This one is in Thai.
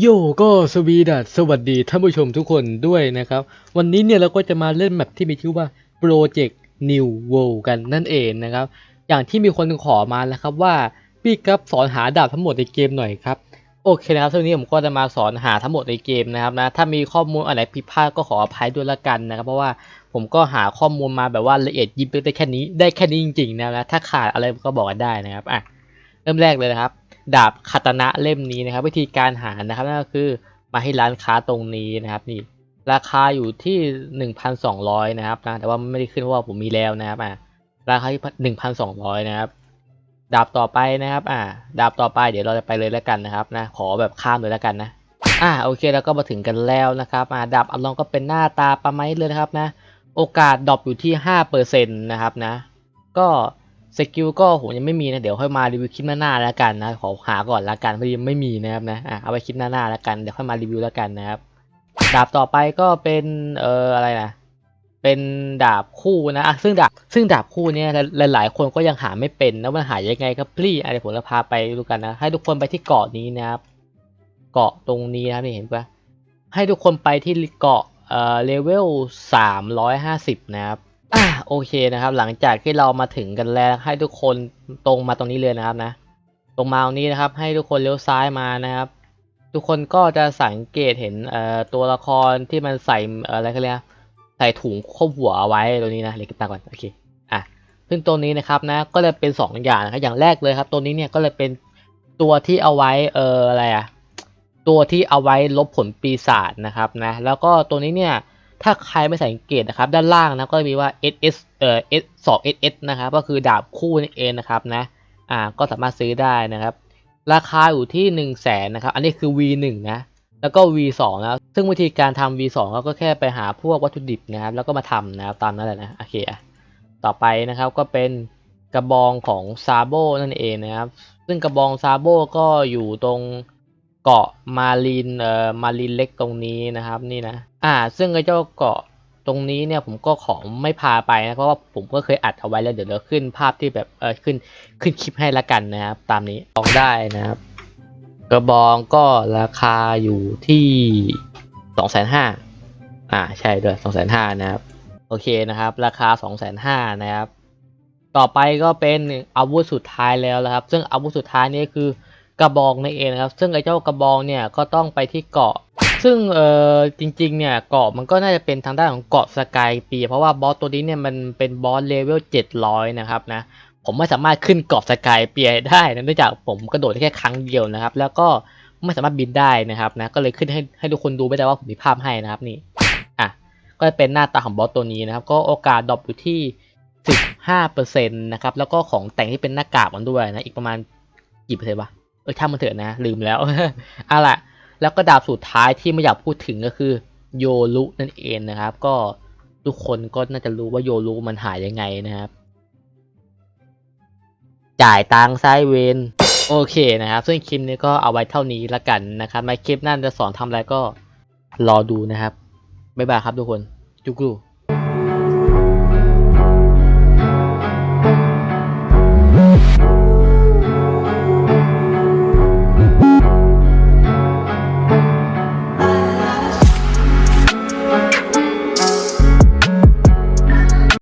โยก็สวีดัสสวัสดีท่านผู้ชมทุกคนด้วยนะครับ วันนี้เนี่ยเราก็จะมาเล่นแมปที่มีชื่อว่า Project New World กันนั่นเองนะครับ อย่างที่มีคนขอมานะครับว่าพี่ครับสอนหาดาบทั้งหมดในเกมหน่อยครับ โอเคนะครับทีนี้ผมก็จะมาสอนหาทั้งหมดในเกมนะครับนะถ้ามีข้อมูลอะไรผิดพลาดก็ขออภัยด้วยละกันนะครับ เพราะว่าผมก็หาข้อมูลมาแบบว่าละเอียดยิบได้แค่นี้ได้แค่นี้จริงๆนะครับนะถ้าขาดอะไรก็บอกกันได้นะครับอะเริ่มแรกเลยนะครับ ดาบคาตนะเล่มนี้นะครับ วิธีการหานะครับนั่นก็คือมาที่ร้านค้าตรงนี้นะครับนี่ราคาอยู่ที่หนึ่งพันสองร้อยนะครับนะแต่ว่าไม่ได้ขึ้นเพราะว่าผมมีแล้วนะครับอะราคาที่หนึ่งพันสองร้อยนะครับ ดาบต่อไปนะครับอ่าดาบต่อไปเดี๋ยวเราจะไปเลยแล้วกันนะครับนะขอแบบข้ามเลยแล้วกันนะอ่าโอเคแล้วก็มาถึงกันแล้วนะครับอ่าดาบอัลลองก็เป็นหน้าตาประมาณนี้เลยนะครับนะ โอกาสดรอปอยู่ที่ห้าเปอร์เซ็นต์นะครับนะก็ สกิลก็ผมยังไม่มีนะ เดี๋ยวค่อยมารีวิวคลิปหน้าๆแล้วกันนะ ขอหาก่อนแล้วกันเพราะยังไม่มีนะครับนะอะเอาไว้คลิปหน้าๆแล้วกันเดี๋ยวค่อยมารีวิวแล้วกันนะครับ ดาบต่อไปก็เป็นเอ่ออะไรนะเป็นดาบคู่นะซึ่งดาบซึ่งดาบคู่เนี่ยหลายๆ คนก็ยังหาไม่เป็นนะมันหายังไงครับพี่อะเดี๋ยวผมจะพาไปดูกันนะ ให้ทุกคนไปที่เกาะนี้นะครับ เกาะตรงนี้นะนี่เห็นปะให้ทุกคนไปที่เกาะเอ่อเลเวลสามร้อยห้าสิบนะครับ อะโอเคนะครับ หลังจากที่เรามาถึงกันแล้วให้ทุกคนตรงมาตรงนี้เลยนะครับนะ ตรงมาตรงนี้นะครับ ให้ทุกคนเลี้ยวซ้ายมานะครับ ทุกคนก็จะสังเกตเห็นเอ่อตัวละครที่มันใส่อะไรเขาเรียกนะใส่ถุงควบหัวเอาไว้ตรงนี้นะเล็กตาก่อนโอเคอะซึ่งตัวนี้นะครับนะก็เลยเป็นสองอย่างนะครับอย่างแรกเลยครับ ตัวนี้เนี่ยก็เลยเป็นตัวที่เอาไว้เอ่ออะไรอะตัวที่เอาไว้ลบผลปีศาจนะครับนะแล้วก็ตัวนี้เนี่ย ถ้าใครไม่สังเกตนะครับ ด้านล่างนะก็จะมีว่า SS เอ่อ S 2 SS นะครับ ก็คือดาบคู่นั่นเองนะครับนะ อ่า ก็สามารถซื้อได้นะครับ ราคาอยู่ที่1นึ่งแสนนะครับ อันนี้คือ V1 นะ แล้วก็ V2 นะ ซึ่งวิธีการทำ V2 ก็แค่ไปหาพวกวัตถุดิบนะครับ แล้วก็มาทำนะครับ ตามนั้นแหละนะ โอเคอะต่อไปนะครับก็เป็นกระบองของซาโบนั่นเองนะครับ ซึ่งกระบองซาโบก็อยู่ตรง เกาะมารีนเอ่อมารีนเล็กตรงนี้นะครับนี่นะอ่า ซึ่งไอ้เจ้าเกาะตรงนี้เนี่ยผมก็ขอไม่พาไปนะเพราะว่าผมก็เคยอัดเอาไว้แล้วเดี๋ยวเราขึ้นภาพที่แบบเออขึ้นขึ้นคลิปให้ละกันนะครับ ตามนี้ลองได้นะครับ กระบองก็ราคาอยู่ที่สองแสนห้าอ่าใช่ด้วยสองแสนห้านะครับ โอเคนะครับ ราคา2องแสนห้านะครับ ต่อไปก็เป็นอาวุธสุดท้ายแล้วนะครับ ซึ่งอาวุธสุดท้ายนี่คือ กระบองนั่นเองนะครับ ซึ่งไอ้เจ้ากระบองเนี่ยก็ต้องไปที่เกาะ ซึ่งเออจริงๆเนี่ยเกาะมันก็น่าจะเป็นทางด้านของเกาะสกายปีเพราะว่าบอสตัวนี้เนี่ยมันเป็นบอสเลเวล700 นะครับนะผมไม่สามารถขึ้นเกาะสกายเปียได้นะเนื่องจากผมกระโดดได้แค่ครั้งเดียวนะครับ แล้วก็ไม่สามารถบินได้นะครับนะก็เลยขึ้นให้ให้ทุกคนดูไม่ได้ว่าผมมีภาพให้นะครับนี่อะก็จะเป็นหน้าตาของบอสตัวนี้นะครับ ก็โอกาสดรอปอยู่ที่ 15%นะครับแล้วก็ของแต่งที่เป็นหน้ากากมันด้วยนะอีกประมาณกี่เปอร์เซ็นต์วะ เออช่างมันเถอะนะ ลืมแล้วเอาล่ะ แล้วก็ดาบสุดท้ายที่ไม่อยากพูดถึงก็คือโยรุนั่นเองนะครับ ก็ทุกคนก็น่าจะรู้ว่าโยรุมันหายยังไงนะครับ จ่ายตังค์ไซเวนโอเคนะครับ ซึ่งคลิปนี้ก็เอาไว้เท่านี้ละกันนะครับในคลิปหน้าจะสอนทำอะไรก็รอดูนะครับ บ๊ายบายครับทุกคน จุกรู